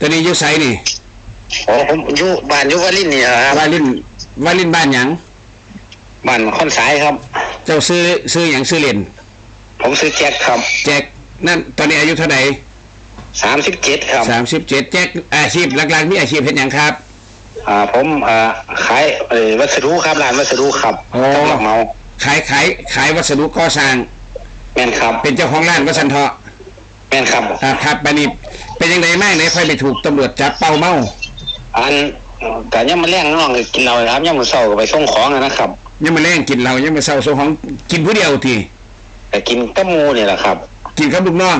ตอนนี้อยู่ไสนี่โอ้ผมอยู่บ้านอยู่วารินนี่ครับวาลินวาลินบ้านหยังบ้านคอนสายครับ เจ้าซื้อซื้อหยังซื้อเล่นผมซื้อแจ็คครับแจ็คนั่นตอนนี้อายุเท่าไหร่สามสิบเจ็ดครับสามสิบเจ็ดแจ็คอาชีพหลักๆมีอาชีพเฮ็ดหยังครับ อ่า ผมอ่าขายเอ่อวัสดุครับร้านวัสดุครับโอ้จังหวัดเมาขายขายขายวัสดุก่อสร้าง แม่นครับ เป็นเจ้าของร้านวัสันเถาะ แม่นครับอ่าครับบัดนี้เป็นยังไงแม่ไหนค่อยไปถูกตำรวจจับเป้าเมา อันแต่ยังมาแรงน้องก็กินเราครับยังมาเศร้าก็ไปส่งของอะนะครับยังมาแรงกินเรายังมาเศร้าโซของกินผู้เดียวทีแต่กินแตะมูนี่แหละครับ กินกับลูกน้อง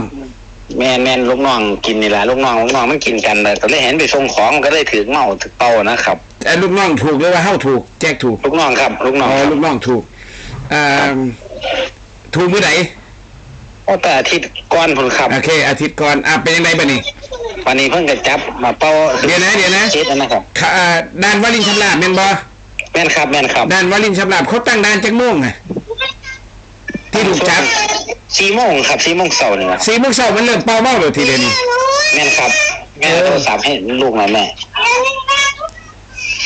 แม่นแม่นลูกน้องกินนี่แหละลูกน้องลูกน้องมันกินกันเลยก็เลยเห็นไปส่งของก็เลยถือเมาถือเป้านะครับแต่ลูกน้องถูกหรือว่าเฮาถูก แจ็คถูกลูกน้องครับ ลูกน้อ๋องอครับลูกน้องถูกอ่าถูกมื้อไหน โอ้แต่อาทิตย์ก่อนพุ่นครับ โอเค อาทิตย์ก่อนอ่าเป็นยังไงบัดนี้วันนี้เพิ่งจะจับมาเป้าเดี๋ยวนะเดี๋ยวนะ เช็ดนะครับ ค่ะอ่าด้านวารินชำราบแม่นบ่แม่นครับแม่นครับด้านวารินชำราบเขาตั้งด่านจักโมงอะ ที่ถูกจับสี่โมงครับสี่โมงเสาร์นี่ครับสี่โมงเช้ามันเริ่มเป้าเมาเลยทีเดียวนี้แม่นครับ แม่เอาโทรศัพท์ให้ลูกหน่อยแม่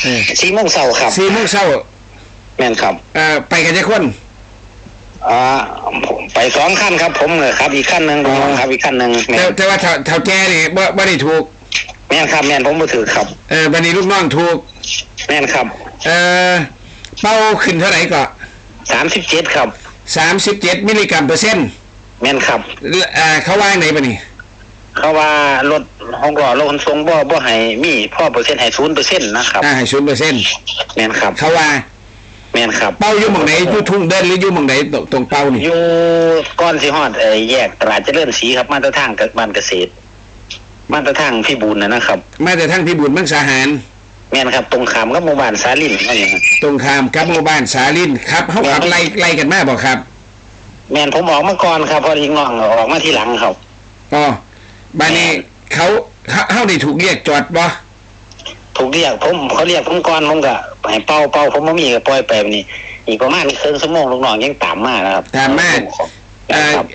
เออสี่โมงเสาร์ครับ สี่โมงเช้าแม่นครับ เอ่อไปกันจะคน อ่าผมไปสองขั้นครับ ผมเลยครับ อีกขั้นหนึ่งลูกน้องครับอีกขั้นหนึ่งแม่แต่นแต่ว่าเท่าเท่าแก่นี่บ่บ่ได้ถูกแม่นครับแม่นผมบ่ถือครับ เออบัดนี้ลูกน้องถูก แม่นครับเอ่อเป้าขึ้นเท่าไหร่ก็สามสิบเจ็ดครับสามสิบเจ็ดมิลลิกรัมเปอร์เซ็นต์แม่นครับ เอ่อเขาว่าไหนบัดนี้ เขาว่ารถห้องรอรถขนส่งบ่บ่ให้มีพ่อเปอร์เซ็นต์ให้ศูนย์เปอร์เซ็นต์นะครับ อ่าให้ศูนย์เปอร์เซ็นต์แม่นครับ เขาว่า แม่นครับเป้าอยู่หม่องไหนอยู่ทุ่งเดินหรืออยู่หม่องไหนตรงตรงเป้านี่อยู่ก้อนสีฮอดเอ่อแยกตลาดเจริญศรีครับ มาตรทางกับบ้านเกษตร มาตรทางพี่บุญนะนะครับ มาแต่ทั้งพิบูลมังสาหาร แม่นครับ ตรงขามกับหมู่บ้านสาลินอะไรอย่างเงี้ยตรงข้ามกับหมู่บ้านสาลินครับเขาขับไล่ไล่กันมาบอกครับแม่นผมออกมาก่อนครับพอดีน้องออกมาทีหลังครับ อ๋อบ้านนี้เขาเขาเขาได้ถูกเรียกจอดบ่ ถูกเรียกผมเขาเรียกผมก่อนผมก็ให้เป่าเป่าผมบ่มีก็ปล่อยไปแบบนี้ อีกประมาณครึ่งชั่วโมงลูกน้องยังตามมานะครับตามมาแม่เอ่นอครับ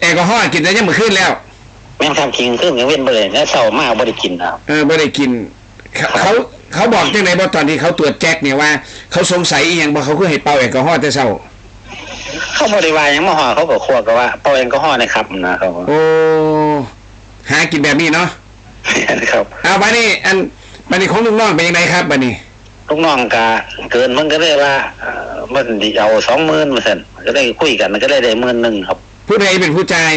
แอลกอฮอล์กินแล้วยังมือขึ้นแล้วแม่นครับกินครึ่งยังเว้นไปเลยแล้วเช้ามาบ่ได้กินนะครับเออไม่ได้กินเขาเขาเขาบอกจังไหนบ่ตอนที่เขาตรวจแจ็คเนี่ยว่า เขาสงสัยอหย่างบ่เขาคือให้เป่าแอลกอฮอล์แต่เช้าเขาบริวารยังมาห่อเขาก็คั่วก็ว่าเป่าแอลกอฮอล์นะครับนะครับโอ้หากินแบบนี้เนาะ ครับเอาบ้านนี้อันบ้านนี้ของลุงน้องเป็นยังไงครับบ้านนี้ลูกน้องก็เกินมันก็เลยว่าเอ่อมันสิเอาสองหมื่นมาสั่นก็ได้คุยกันมันก็ได้ได้หมื่นหนึ่งครับ ผู้ใดเป็นผู้จ่าย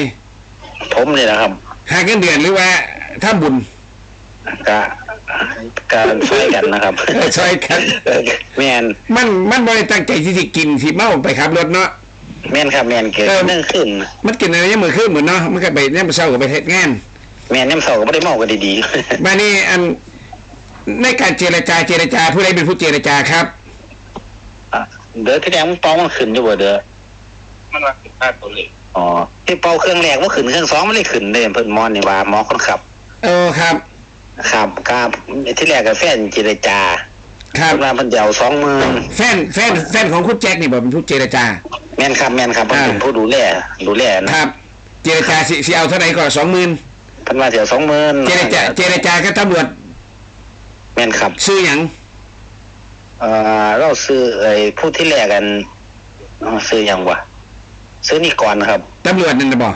ผมนี่แหละครับหาเงินเดือนหรือว่าถ้าบุญก็การช่วยกันนะครับช่วยกัน แมนมันมันบ่ได้ตั้งใจที่สิกินสิเมาไปขับรถเนาะ แมนครับแมนเกิดเออ เรื่องขึ้น มันกินอะไรยังมือขึ้นเหมือนเนาะมันก็ไปเนี่ยมันเศร้ากับไปเฮ็ดงาน แมนน้ำเสาก็ไม่ได้เมากันดีบ้านนี้อันในการเจรจาเจรจาผู้ใดเป็นผู้เจรจาครับ ๆอะเด้อที่แรกมันเป่ามันขึ้นอยู่บ่เด้อมันว่าคือค่าตัวเลขอ๋อที่เป่าเครื่องแรกมันขึ้นเครื่องสองมันเลยขึ้นเลยเพิ่นมอนนี่ว่าหมอคนขับ เออครับ ครับครับที่แรกกับแฟนเจรจาครับ เพิ่นว่าเพิ่นจะเอาสองหมื่นแฟนแฟนแฟนของคุณแจ็คนี่บอกเป็นผู้เจรจา แม่นครับแม่นครับเพิ่นเป็นอ่าผู้ดูแลดูแลนะ ครับ เจรจาสิสิเอาเท่าไหร่ก่อนสองหมื่นเพิ่นว่าจะเอาสองหมื่นเจรจาเจรจากับตำรวจแม่นครับ ซื้อหยังเอ่อเราซื้อไอ้ผู้ที่แรกกันเอ่อซื้อหยังวะซื้อนี่ก่อนครับ ตำรวจนั่นน่ะบอก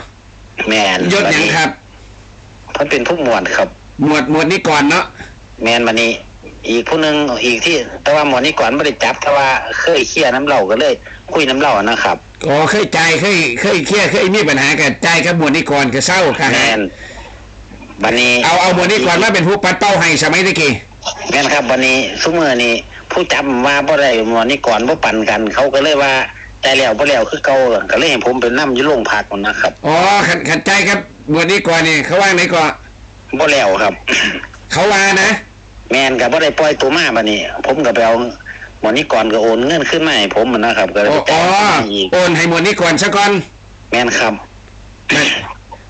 แม่นยศหยังครับ เพิ่นเป็นผู้หมวดครับ หมวดหมวดนี้ก่อนเนาะแม่นมานี้อีกผู้หนึงอีกที่ แต่ว่าหมวดนี้ก่อนไม่ได้จับแต่ว่าเคยเคลียร์น้ำเหล้าก็เลย คุยน้ำเหล้านะครับอ๋อเคยจ่ายเคยเคยเครียดเคยมีปัญหากับจ่ายกับหมวดนี้ก่อนก็เศร้าค่ะแม่น บันนี้เอาเอาหมวดนี้ก่อนมาเป็นผู้ปัดเป้าให้สมัยตะกี้แม่นครับวันนี้ซุมื้อนี้ผู้จับว่าบ่ได้หมวดนี้ก่อนบ่ปั่นกัน เขาก็เลยว่าใจแล้วบ่แล้วคือเก่าก็เลยให้ผมไปนํอยู่โรงพักนั่นนะครับอ๋อขันขันใจายครับหมวดนี้ก่อนนี่เขาว่าไหนก่อนบ่แล้วครับ เขาว่านะ แมนกับว่าได้ปล่อยตัวมาบัดนี้ ผมก็ไปเอาหมอนี้ก่อนก็โอนเงินขึ้นมาให้ผมอะนะครับก็เลยอ๋ไปอจ่ายอีกโอนให้หมวดนี้ก่อนซะก่อนแมนครับ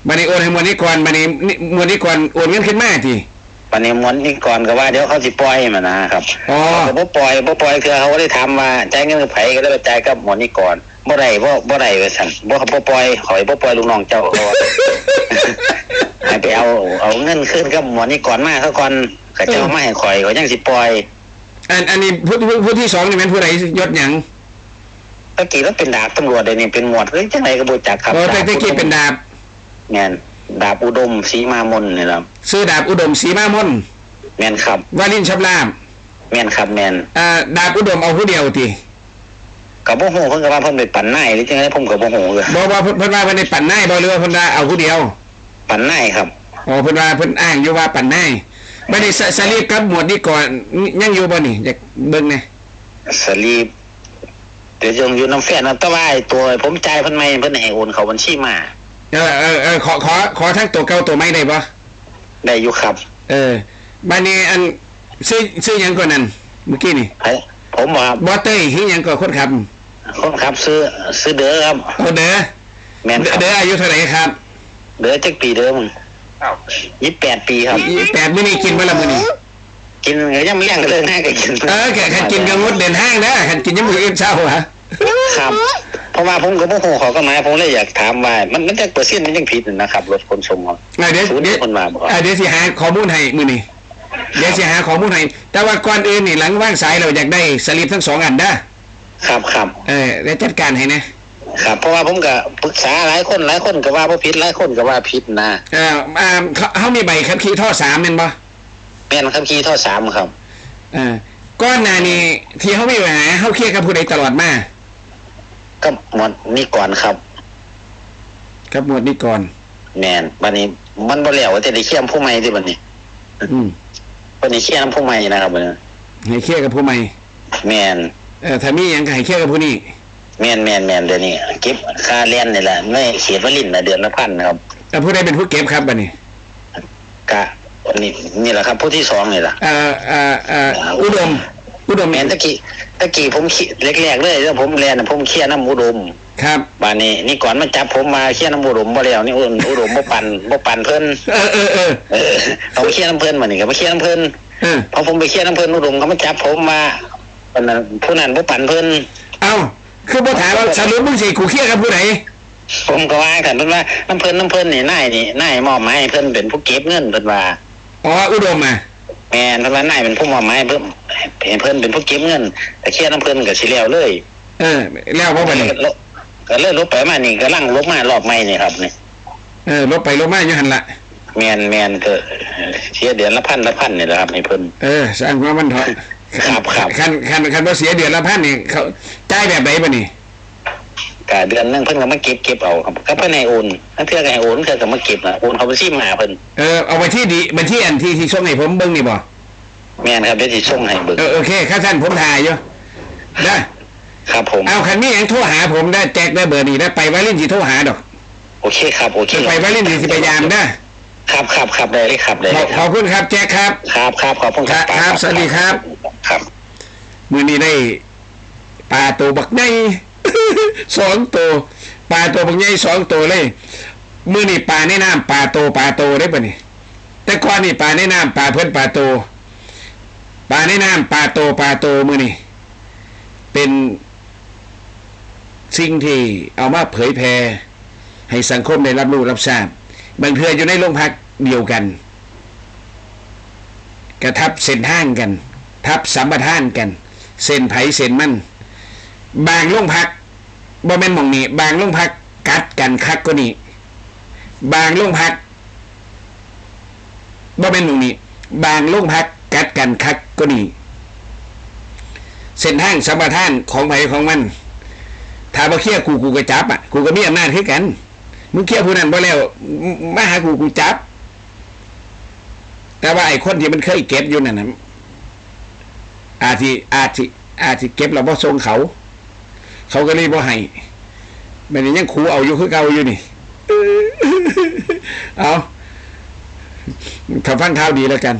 บัดบันนี้โอนให้หมวดนี้ก่อนบันนี้นี่หมวดนี้ก่อนโอนเงินขึ้นมาทีบัดนี้หมอนี้ก่อนก็ว่าเดี๋ยวเขาสิปล่อยมันนะครับอ๋อ เขาก็บ่ปล่อยบ่ปล่อยคือเขาก็ได้ถามว่าจ่ายเงินกับไผก็ได้ไปจ่ายกับหมอนี้ก่อนบ่ได้บ่บ่ได้ว่าซั่นบ่บ่ปล่อยขอยบ่ปล่อยลูกน้องเจ้าเขาว่า ให้ไปเอาเอาเงินขึ้นกับหมอนี่ก่อนมาเขาก่อนก็จะเอามาให้ข่อยก็ยังสิปล่อยอันอันนี้ผู้ผู้ผู้ที่สองนี่เป็นผู้ใดยศหยังตะกี้แล้วเป็นดาบตำรวจเดี๋ยวนี้เป็นหมวดเฮ้ยจังไรก็บูจักครับโอ้แต่ตะกี้เป็นดาบ แมนดาบอุดมศรีมามนนี่ครับซื้อดาบอุดมศรีมามนแมนครับวาลินชับลาบแมนครับแมนอ่าดาบอุดมเอาผู้เดียวติกับโมโหเพิ่นก็ว่าเพิ่นไปปั่นหน้าหรือจังไรผมกับโมโหเลยบอกว่าเพิ่นเพิ่นว่าเพิ่นได้ปั่นนายบ่หรือว่าเพิ่นว่าเอาผู้เดียว ปั่นหน้าครับอ๋อเพิ่นว่าเพิ่นอ้างอยู่ว่าปั่นนายไม่ได้สสลีปกับหมวดนี่ก่อนยังอยู่บ่นี่อยากเบิ่งแหน่สลีปเดี๋ยวจงอยู่น้ำแฟนนะแต่ว่าไอ้ตัวผมจ่ายเพิ่นไม่เพิ่นให้โอนเขาบัญชีมา เออเออเออขอขอขอทั้งตัวเก่าตัวใหม่ได้บ่ได้อยู่ครับ เออบัดนี้อันซื้อซื้อหยังก่อนนั่นเมื่อกี้นี่เฮ้ยผมบอกครับบ่เต้ยหิหยังก่อนคนขับคนขับซื้อซื้อเด้อครับโอ้เด้อแมนเด้คอรับเด้ออายุเท่าไหร่ครับเด้อจักปีเด้อมึงเอ้ายี่แปดปีครับแปดมื้อนี้กินบ่ละมื้อนี้กินก็ยังไม่เลี้ยงกันเลยนะก็กินเออแค่คันกินก็งดเดินห้างนะคันกินยังมื้ออื่นเช้าหะครับเพ ราะว่าผมกับพวกเขาก็มาผมเลยอยากถามว่า มันมันจะเปอร์เซ็นต์มันยังผิดนะครับรถขนส่งครับอะเดี๋ยวศูนย์เดี๋ยวคนมาบอกอะเดี๋ยวสิหาข้อมูลให้มื้อนี้เดี๋ยวสิหาข้อมูลให้แต่ว่าก่อนอื่นนี่หลังว่างสายเราอยากได้สลิปทั้งสองอันเด้อครับครับเออแล้วจัดการให้นะครับเพราะว่าผมก็ปรึกษาหลายคนหลายคนก็ว่าบ่ผิดหลายคนก็ว่าผิดนะเอออ่าเขาเขามีใบขับขี่ท่อสามแม่นบ่แม่นครับขี่ท่อสามครับเออก้อนหน้านี้ที่เขามีปัญหาเขาเคลียร์กับผู้ใดตลอดมา ก็หมดนี่ก่อนครับกับหมวดนี้ก่อน แมนบัดนี้ มันบ่แล้วว่าจะได้เคี่ยมผู้ใหม่ที่บัดนี้ อืมบัดนี้เคี่ยมผู้ใหม่นะครับบัดนี้ให้เคลียร์กับผู้ใหม่ แมนเออถ้ามีหยังก็ให้เคลียร์กับผู้นี้แมนแมนแมนเดี๋ยวนี้เก็บค่าเรียนนี่แหละไม่เขียนว่าลิ้นนะเดือนละพันนะครับแต่ผู้ใดเป็นผู้เก็บครับบัดนี้กะนี่นี่แหละครับ ผู้ที่สองนี่แหละเอ่อเอ่อเอ่ออุดม อุดมแมนตะกี้ตะกี้ผมขี่แรกๆเลยแล้วผมเรียนน่ะผมเคี่ยน้ำอุดม ครับบานนี้นี่ก่อนมันจับผมมาเคี่ยน้ำอุดมบ่แล้วนี่อุดมอุดมบ่ปันบ่ปันเพิ่นเออเออเออเออเอาไปเคี่ยน้ำเพิ่นมานี่ก็มาเคี่ยน้ำเพิ่นเออพอผมไปเคี่ยน้ำเพิ่นอุดมเขามาจับผมมาวันนั้นผู้นั้นบ่ปันเพิ่นเอาคือบ่ถามว่าสรุปมึงสิกูเคลียร์กับผู้ใดผมก็ว่ากันเพิ่นว่าน้ำเพิ่นน้ำเพิ่นนี่นายนี่นายมอบหมายให้เพิ่นเป็นผู้เก็บเงินเพิ่นว่าอ๋ออุดมอะแม่นเพิ่นว่านายเป็นผู้มอบหมายให้เพิ่น ให้เพิ่นเป็นผู้เก็บเงินแต่เคี่ยน้ำเพิ่นก็สิแล้วเลย เออ แล้วบ่บัดนี้ก็เลยลบไปมานี่ก็ลั่งลบมารอบใหม่นี่ครับนี่เออลบไปลบมาอยู่หั่นละแมนแมนก็เสียเดือนละพันละพันนี่แหละครับให้เพิ่นเออสร้างความมันเถอะครับครับคันคันคันบ่เสียเดือนละพันนี่เขาจ่ายแบบไหนบัดนี้กะเดือนหนึงเพิ่นก็มาเก็บเก็บเอาครับก็เพิ่นให้โอนถ้าเทื่อก็ให้โอนเทื่อก็มาเก็บนะโอนเขาไปซิมหาเพิ่นเออเอาไปที่ดีบัญชีอันที่ที่ส่งให้ผมเบิ่งนี่บ่ แม่นครับเดี๋ยวสิส่งให้เบิ่งเออโอเคข้าท่านผมถ่ายอยู่ได้ครับผม เอาคันนี้ยังโทรหาผมได้แจ็คได้เบอร์นี้ได้ไปวาลินสิโทรหาดอกโอเคครับโอเคไปวาลินสิสิพยายามได้ครับครับครับได้เลยครับได้ขเลอบยคขรัอบบคุณครับแจ็คครับ ครับครับขอบคุณครับครับสวัสดีครับ ครับมือนี้ได้ปลาตัวบักใหญ่สองตัวปลาตัวบักใหญ่สองตัวเลยมือนี้ปลาในน้ำปลาโตปลาโตได้ปะนี่แต่ก่อนนี่ปลาในน้ำปลาเพิ่นปลาโต ปลาในน้ำปลาโตปลาโตมือนี่เป็นสิ่งที่เอามาเผยแพร่ให้สังคมได้รับรู้รับทราบบางเทืออยู่ในโรงพักเดียวกัน กระทับเส้นทางกัน ทับสัมปทานกัน เส้นไผเส้นมันบางโรงพักบ่แม่นหมองนี้บางโรงพักกัดกันคักก็นี่บางโรงพักบ่แม่นหมองนี้บางโรงพักกัดกันคัก ก็นี่เส้นทางสัมปทานของไผของมันถ้าบ่เคลียกูกูก็จับอะกูก็มีอำนาจคือกันมึงเคลียผู้นั้นบ่แล้วมาหากูกูจับ แต่ว่าไอ้คนที่มันเคยเก็บอยู่นั่นน่ะอาจสิอาจสิอาจสิเก็บแล้วบ่ส่งเขา เขาก็เลยบ่ให้มันยังคูเอาอยู่คือเก่าอยู่นี่เอาถ้าฟังข่าวดีแล้วกัน